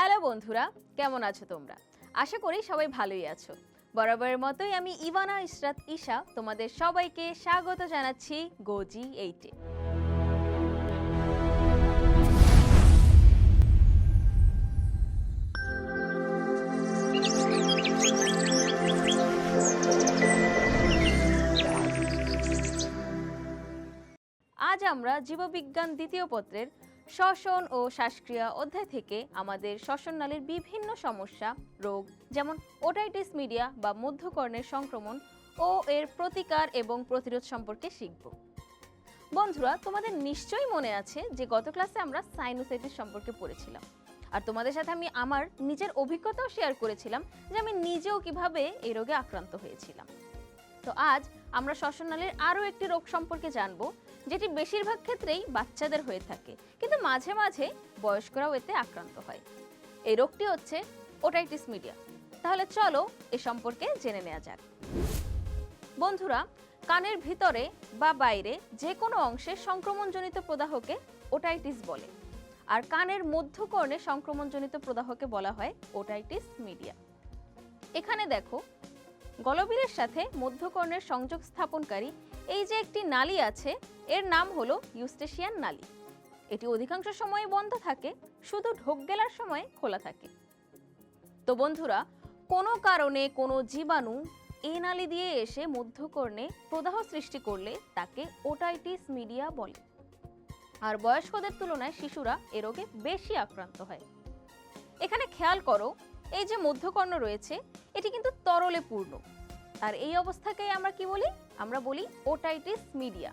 Hello বন্ধুরা, কেমন আছো তোমরা? আশা করি সবাই ভালোই আছো। বরাবরের মতোই আমি ইভানা ইশরাত ঈশা, তোমাদের সবাইকে স্বাগত জানাচ্ছি গোজি এইটে। আজ আমরা জীববিজ্ঞান দ্বিতীয় পত্রের শ্বসন ও শ্বাসক্রিয়া অধ্যায় থেকে আমাদের শ্বসন নালীর বিভিন্ন সমস্যা, রোগ, যেমন ওটাইটিস মিডিয়া বা মধ্যকর্ণের সংক্রমণ ও এর প্রতিকার এবং প্রতিরোধ সম্পর্কে শিখব। বন্ধুরা, তোমাদের নিশ্চয়ই মনে আছে যে গত ক্লাসে আমরা সাইনোসাইটিস সম্পর্কে পড়েছিলাম। আর তোমাদের সাথে আমি আমার নিজের অভিজ্ঞতাও শেয়ার করেছিলাম যে আমি নিজেও কীভাবে এই রোগে আক্রান্ত হয়েছিলাম। তো আজ আমরা শ্বসননালীর আরও একটি রোগ সম্পর্কে জানব যেটি বেশিরভাগ ক্ষেত্রেই বাচ্চাদের হয়ে থাকে, কিন্তু মাঝে মাঝে বয়স্করাও এতে আক্রান্ত হয়। এই রোগটি হচ্ছে ওটাইটিস মিডিয়া। তাহলে চলো এ সম্পর্কে জেনে নেওয়া যাক। বন্ধুরা, কানের ভিতরে বা বাইরে যে কোনো অংশে সংক্রমণজনিত প্রদাহকে ওটাইটিস বলে। আর কানের মধ্যকর্ণে সংক্রমণজনিত প্রদাহকে বলা হয় ওটাইটিস মিডিয়া। এখানে দেখো, গলবিলের সাথে মধ্যকর্ণের সংযোগ স্থাপনকারী এই যে একটি নালী আছে, এর নাম হলো ইউস্টেশিয়ান নালী। এটি অধিকাংশ সময় বন্ধ থাকে, শুধু ঢোক গেলার সময় খোলা থাকে। তো বন্ধুরা, কোনো কারণে কোনো জীবাণু এই নালী দিয়ে এসে মধ্যকর্ণে প্রদাহ সৃষ্টি করলে তাকে ওটাইটিস মিডিয়া বলে। আর বয়স্কদের তুলনায় শিশুরা এ রোগে বেশি আক্রান্ত হয়। এখানে খেয়াল করো, এই যে মধ্যকর্ণ রয়েছে, এটি কিন্তু তরলে পূর্ণ। আর এই অবস্থাকেই আমরা কি বলি? আমরা বলি ওটাইটিস মিডিয়া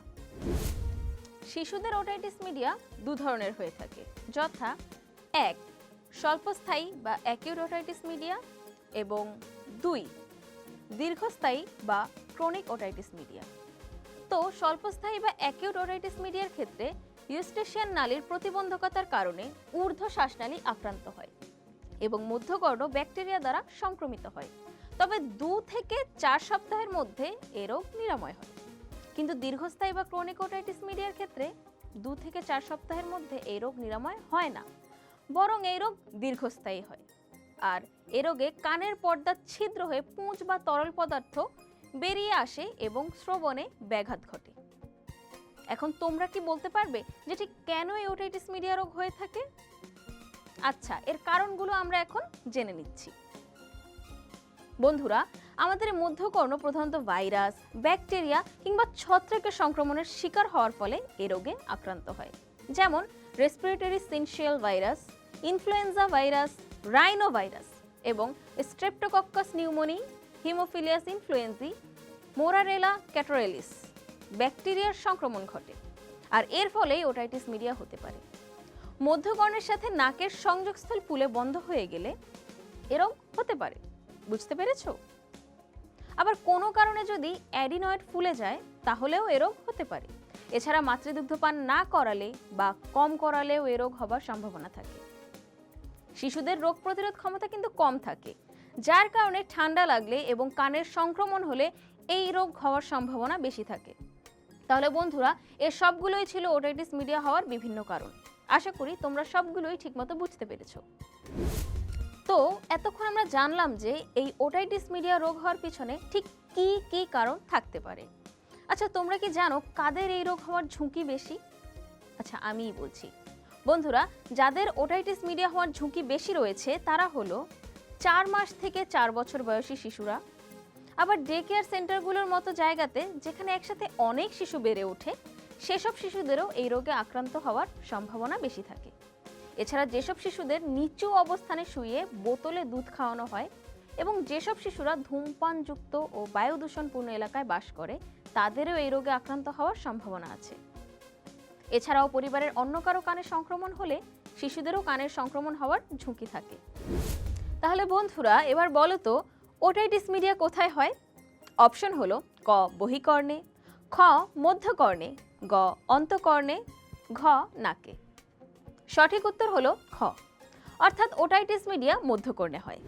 শিশুদের ওটাইটিস মিডিয়া দু ধরনের হয়ে থাকে। যথা এক, স্বল্পস্থায়ী বা অ্যাকিউট ওটাইটিস মিডিয়া এবং দুই, দীর্ঘস্থায়ী বা ক্রনিক ওটাইটিস মিডিয়া তো স্বল্পস্থায়ী বা অ্যাকিউট ওটাইটিস মিডিয়ার ক্ষেত্রে ইউস্টেশিয়ান নালীর প্রতিবন্ধকতার কারণে ঊর্ধ্ব শ্বাসনালী আক্রান্ত হয় এবং মধ্যকর্ণ ব্যাকটেরিয়া দ্বারা সংক্রমিত হয়। তবে দু থেকে চার সপ্তাহের মধ্যে এ রোগ নিরাময় হয়। কিন্তু দীর্ঘস্থায়ী বা ক্রনিক ওটাইটিস মিডিয়ার ক্ষেত্রে দু থেকে চার সপ্তাহের মধ্যে এই রোগ নিরাময় হয় না। বরং এই রোগ দীর্ঘস্থায়ী হয়। আর এ রোগে কানের পর্দা ছিদ্র হয়ে পুঁজ বা তরল পদার্থ বেরিয়ে আসে এবং শ্রবণে ব্যাঘাত ঘটে। এখন তোমরা কি বলতে পারবে যে ঠিক কেন এই ওটাইটিস মিডিয়া রোগ হয়ে থাকে? আচ্ছা এর কারণগুলো আমরা এখন জেনে নিচ্ছি। বন্ধুরা, আমাদের মধ্যকর্ণ প্রধানত ভাইরাস, ব্যাকটেরিয়া কিংবা ছত্রাকের সংক্রমণের শিকার হওয়ার ফলে এ রোগে আক্রান্ত হয়। যেমন respiratory syncytial virus influenza virus rhinovirus এবং স্ট্রেপ্টোকক্কাস নিউমোনি হিমোফিলিয়াস ইনফ্লুয়েঞ্জি মোরারেলা ক্যাটোরেলিস ব্যাকটেরিয়ার সংক্রমণ ঘটে। আর এর ফলেই ওটাইটিস মিডিয়া হতে পারে। মধ্যকর্ণের সাথে নাকের সংযোগস্থল ফুলে বন্ধ হয়ে গেলে এরকম হতে পারে। বুঝতে পেরেছ? আবার কোনো কারণে যদি অ্যাডিনয়েড ফুলে যায়, তাহলেও এ রোগ হতে পারে। এছাড়া মাতৃদুগ্ধ পান না করালে বা কম করালেও এ রোগ হবার সম্ভাবনা থাকে। শিশুদের রোগ প্রতিরোধ ক্ষমতা কিন্তু কম থাকে, যার কারণে ঠান্ডা লাগলে এবং কানের সংক্রমণ হলে এই রোগ হওয়ার সম্ভাবনা বেশি থাকে। তাহলে বন্ধুরা এর সবগুলোই ছিল ওটাইটিস মিডিয়া হওয়ার বিভিন্ন কারণ। আশা করি তোমরা সবগুলোই ঠিকমতো বুঝতে পেরেছ। তো এতক্ষণ আমরা জানলাম যে এই ওটাইটিস মিডিয়া রোগ হওয়ার পিছনে ঠিক কি কি কারণ থাকতে পারে। আচ্ছা তোমরা কি জানো কাদের এই রোগ হওয়ার ঝুঁকি বেশি? আচ্ছা আমিই বলছি। বন্ধুরা, যাদের ওটাইটিস মিডিয়া হওয়ার ঝুঁকি বেশি রয়েছে, তারা হলো চার মাস থেকে চার বছর বয়সী শিশুরা, আবার ডে কেয়ার সেন্টারগুলোর মতো জায়গাতে যেখানে একসাথে অনেক শিশু বেড়ে ওঠে, সেসব শিশুদেরও এই রোগে আক্রান্ত হওয়ার সম্ভাবনা বেশি থাকে। এছাড়া যেসব শিশুদের নিচু অবস্থানে শুয়ে বোতলে দুধ খাওয়ানো হয় এবং যেসব শিশুরা ধূমপানযুক্ত ও বায়ু দূষণপূর্ণ এলাকায় বাস করে, তাদেরও এই রোগে আক্রান্ত হওয়ার সম্ভাবনা আছে। এছাড়াও পরিবারের অন্য কারও কানে সংক্রমণ হলে শিশুদেরও কানের সংক্রমণ হওয়ার ঝুঁকি থাকে। তাহলে বন্ধুরা, এবার বলো তো, ওটাইটিস মিডিয়া কোথায় হয়? অপশন হলো ক, বহিকর্ণে, খ, মধ্যকর্ণে, গ, অন্তকর্ণে, ঘ, নাকে। সঠিক উত্তর হলো খ। অর্থাৎ ওটাইটিস মিডিয়া মধ্যকর্ণে হয়।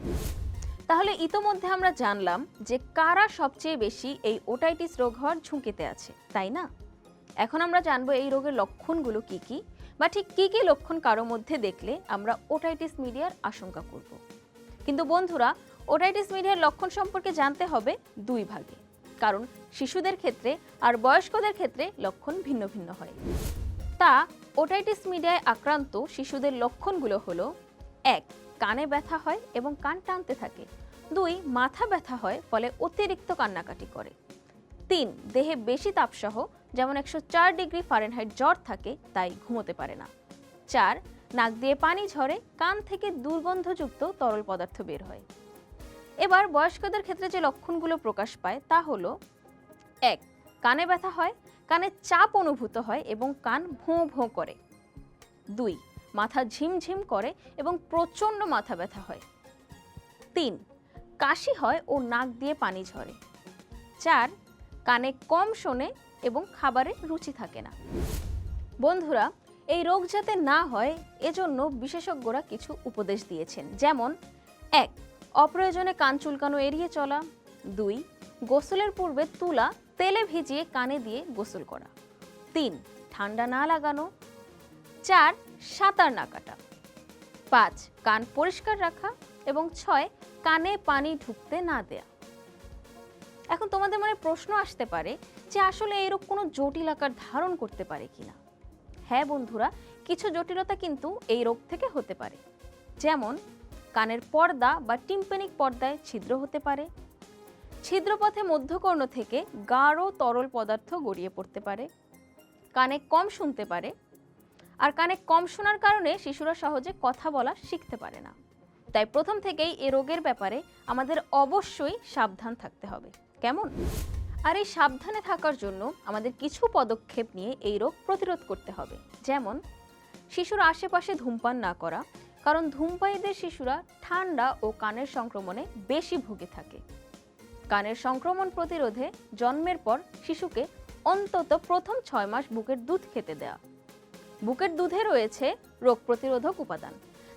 তাহলে ইতোমধ্যে আমরা জানলাম যে কারা সবচেয়ে বেশি এই ওটাইটিস রোগ হওয়ার ঝুঁকিতে আছে, তাই না? এখন আমরা জানব এই রোগের লক্ষণগুলো কি কি বা ঠিক কী কী লক্ষণ কারও মধ্যে দেখলে আমরা ওটাইটিস মিডিয়ার আশঙ্কা করব। কিন্তু বন্ধুরা, ওটাইটিস মিডিয়ার লক্ষণ সম্পর্কে জানতে হবে দুই ভাগে। কারণ শিশুদের ক্ষেত্রে আর বয়স্কদের ক্ষেত্রে লক্ষণ ভিন্ন ভিন্ন হয়। তা ওটাইটিস মিডিয়ায় আক্রান্ত শিশুদের লক্ষণগুলো হলো, এক, কানে ব্যথা হয় এবং কান টানতে থাকে। দুই, মাথা ব্যথা হয় ফলে অতিরিক্ত কান্নাকাটি করে। তিন, দেহে বেশি তাপসহ, যেমন একশো চার ডিগ্রি ফারেনহাইট জ্বর থাকে, তাই ঘুমোতে পারে না। চার, নাক দিয়ে পানি ঝরে, কান থেকে দুর্গন্ধযুক্ত তরল পদার্থ বের হয়। এবার বয়স্কদের ক্ষেত্রে যে লক্ষণগুলো প্রকাশ পায় তা হলো, এক, কানে ব্যথা হয় কানে চাপ অনুভূত হয় এবং কান ভোঁ ভোঁ করে। দুই, মাথা ঝিমঝিম করে এবং প্রচণ্ড মাথা ব্যথা হয়। তিন, কাশি হয় ও নাক দিয়ে পানি ঝরে। চার, কানে কম শোনে এবং খাবারে রুচি থাকে না। বন্ধুরা, এই রোগ যাতে না হয়, এজন্য বিশেষজ্ঞরা কিছু উপদেশ দিয়েছেন। যেমন, এক, অপ্রয়োজনে কান চুলকানো এড়িয়ে চলা। দুই, গোসলের পূর্বে তুলা তেলে ভিজিয়ে কানে দিয়ে গোসল করা। তিন, ঠান্ডা না লাগানো। চার, সাঁতার না কাটা। পাঁচ, কান পরিষ্কার রাখা। এবং ছয়, কানে পানি ঢুকতে না দেয়া। এখন তোমাদের মনে প্রশ্ন আসতে পারে যে আসলে এই রোগ কোনো জটিল আকার ধারণ করতে পারে কিনা? হ্যাঁ বন্ধুরা, কিছু জটিলতা কিন্তু এই রোগ থেকে হতে পারে। যেমন, কানের পর্দা বা টিম্পেনিক পর্দায় ছিদ্র হতে পারে। ছিদ্রপথে মধ্যকর্ণ থেকে গাঢ় তরল পদার্থ গড়িয়ে পড়তে পারে, কানে কম শুনতে পারে, আর কানে কম শোনার কারণে শিশুরা সহজে কথা বলা শিখতে পারে না। তাই প্রথম থেকেই এ রোগের ব্যাপারে আমাদের অবশ্যই সাবধান থাকতে হবে। কেমন? আর এই সাবধানে থাকার জন্য আমাদের কিছু পদক্ষেপ নিয়ে এই রোগ প্রতিরোধ করতে হবে। যেমন, শিশুর আশেপাশে ধূমপান না করা, কারণ ধূমপায়ীদের শিশুরা ঠান্ডা ও কানের সংক্রমণে বেশি ভুগে থাকে। কানের সংক্রমণ প্রতিরোধে জন্মের পর শিশুকে অন্তত প্রথম ছয় মাস বুকের দুধ খেতে দেওয়া বুকের দুধে রয়েছে রোগ প্রতিরোধক উপাদান।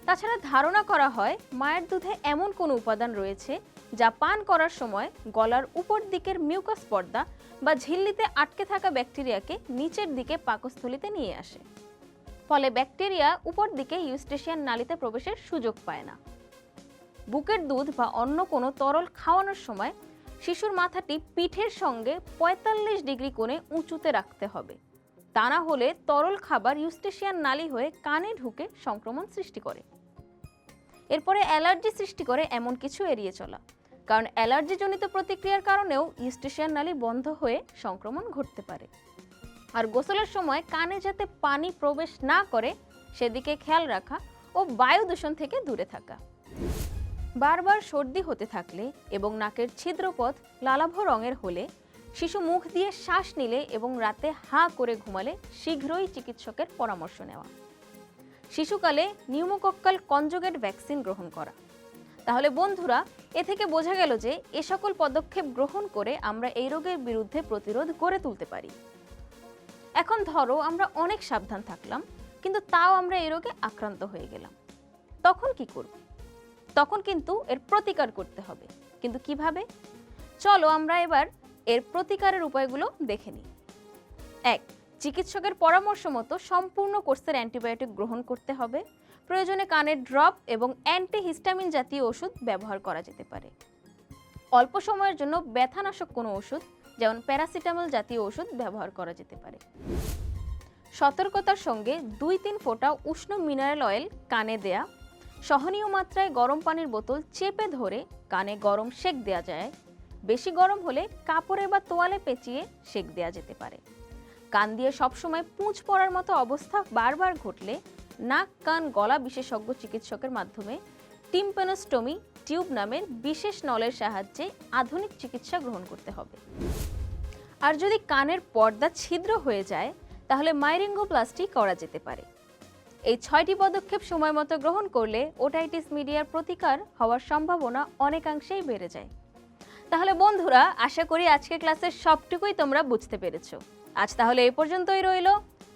তাছাড়া ধারণা করা হয় মায়ের দুধে এমন কোনো উপাদান রয়েছে যা পান করার সময় গলার উপর দিকের মিউকাস পর্দা বা ঝিল্লিতে আটকে থাকা ব্যাকটেরিয়াকে নিচের দিকে পাকস্থলিতে নিয়ে আসে। ফলে ব্যাকটেরিয়া উপর দিকে ইউস্টেশিয়ান নালীতে প্রবেশের সুযোগ পায় না। বুকের দুধ বা অন্য কোনো তরল খাওয়ানোর সময় শিশুর মাথাটি পিঠের সঙ্গে ৪৫ ডিগ্রি কোণে উঁচুতে রাখতে হবে। তা না হলে তরল খাবার ইউস্টেশিয়ান নালি হয়ে কানে ঢুকে সংক্রমণ সৃষ্টি করে। এরপরে অ্যালার্জি সৃষ্টি করে এমন কিছু এড়িয়ে চলা। কারণ অ্যালার্জিজনিত প্রতিক্রিয়ার কারণেও ইউস্টেশিয়ান নালী বন্ধ হয়ে সংক্রমণ ঘটতে পারে। আর গোসলের সময় কানে যাতে পানি প্রবেশ না করে, সেদিকে খেয়াল রাখা ও বায়ু দূষণ থেকে দূরে থাকা। বারবার সর্দি হতে থাকলে এবং নাকের ছিদ্রপথ লালাভ রঙের হলে, শিশু মুখ দিয়ে শ্বাস নিলে এবং রাতে হাঁ করে ঘুমালে শীঘ্রই চিকিৎসকের পরামর্শ নেওয়া। শিশুকালে নিউমোকক্কাল কনজুগেট ভ্যাকসিন গ্রহণ করা। তাহলে বন্ধুরা, এ থেকে বোঝা গেল যে এ সকল পদক্ষেপ গ্রহণ করে আমরা এই রোগের বিরুদ্ধে প্রতিরোধ গড়ে তুলতে পারি। এখন ধরো আমরা অনেক সাবধান থাকলাম, কিন্তু তাও আমরা এই রোগে আক্রান্ত হয়ে গেলাম। তখন কি করব? তখন কিন্তু এর প্রতিকার করতে হবে। কিন্তু কীভাবে? চলো আমরা এবার এর প্রতিকারের উপায়গুলো দেখে নিই। এক, চিকিৎসকের পরামর্শ মতো সম্পূর্ণ কোর্সের অ্যান্টিবায়োটিক গ্রহণ করতে হবে। প্রয়োজনে কানের ড্রপ এবং অ্যান্টিহিস্টামিন জাতীয় ওষুধ ব্যবহার করা যেতে পারে। অল্প সময়ের জন্য ব্যথানাশক কোনো ওষুধ, যেমন প্যারাসিটামল জাতীয় ওষুধ ব্যবহার করা যেতে পারে। সতর্কতার সঙ্গে দুই তিন ফোঁটা উষ্ণ মিনারেল অয়েল কানে দেয়া সহনীয় মাত্রায় গরম পানির বোতল চেপে ধরে কানে গরম সেক দেওয়া যায়। বেশি গরম হলে কাপড়ে বা তোয়ালে পেঁচিয়ে সেক দেওয়া যেতে পারে। কান দিয়ে সবসময় পুঁজ পড়ার মতো অবস্থা বারবার ঘটলে নাক, কান, গলা বিশেষজ্ঞ চিকিৎসকের মাধ্যমে টিম্পেনোস্টোমি টিউব নামের বিশেষ নলের সাহায্যে আধুনিক চিকিৎসা গ্রহণ করতে হবে। আর যদি কানের পর্দা ছিদ্র হয়ে যায়, তাহলে মাইরিঙ্গোপ্লাস্টি করা যেতে পারে। এই ছয়টি পদক্ষেপ সময় মতো গ্রহণ করলে ওটাইটিস মিডিয়ার প্রতিকার হওয়ার সম্ভাবনা অনেকাংশেই বেড়ে যায়। তাহলে বন্ধুরা, আশা করি আজকের ক্লাসের সবটুকুই তোমরা বুঝতে পেরেছ। আজ তাহলে এই পর্যন্তই রইল।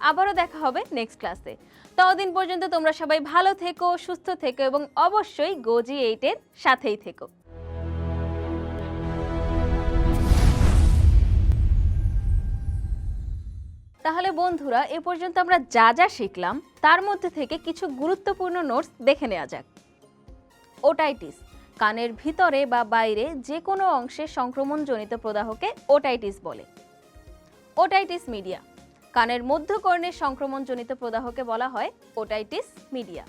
আবারও দেখা হবে নেক্সট ক্লাসে। ততদিন পর্যন্ত তোমরা সবাই ভালো থেকো, সুস্থ থেকো এবং অবশ্যই গোজি এইটের সাথেই থেকো। তাহলে বন্ধুরা, এ পর্যন্ত আমরা যা যা শিখলাম, তার মধ্যে থেকে কিছু গুরুত্বপূর্ণ নোটস দেখে নেওয়া যাক। ওটাইটিস, কানের ভিতরে বা বাইরে যে কোনো অংশে সংক্রমণজনিত প্রদাহকে ওটাইটিস বলে। ওটাইটিস মিডিয়া, কানের মধ্যকর্ণের সংক্রমণজনিত প্রদাহকে বলা হয় ওটাইটিস মিডিয়া।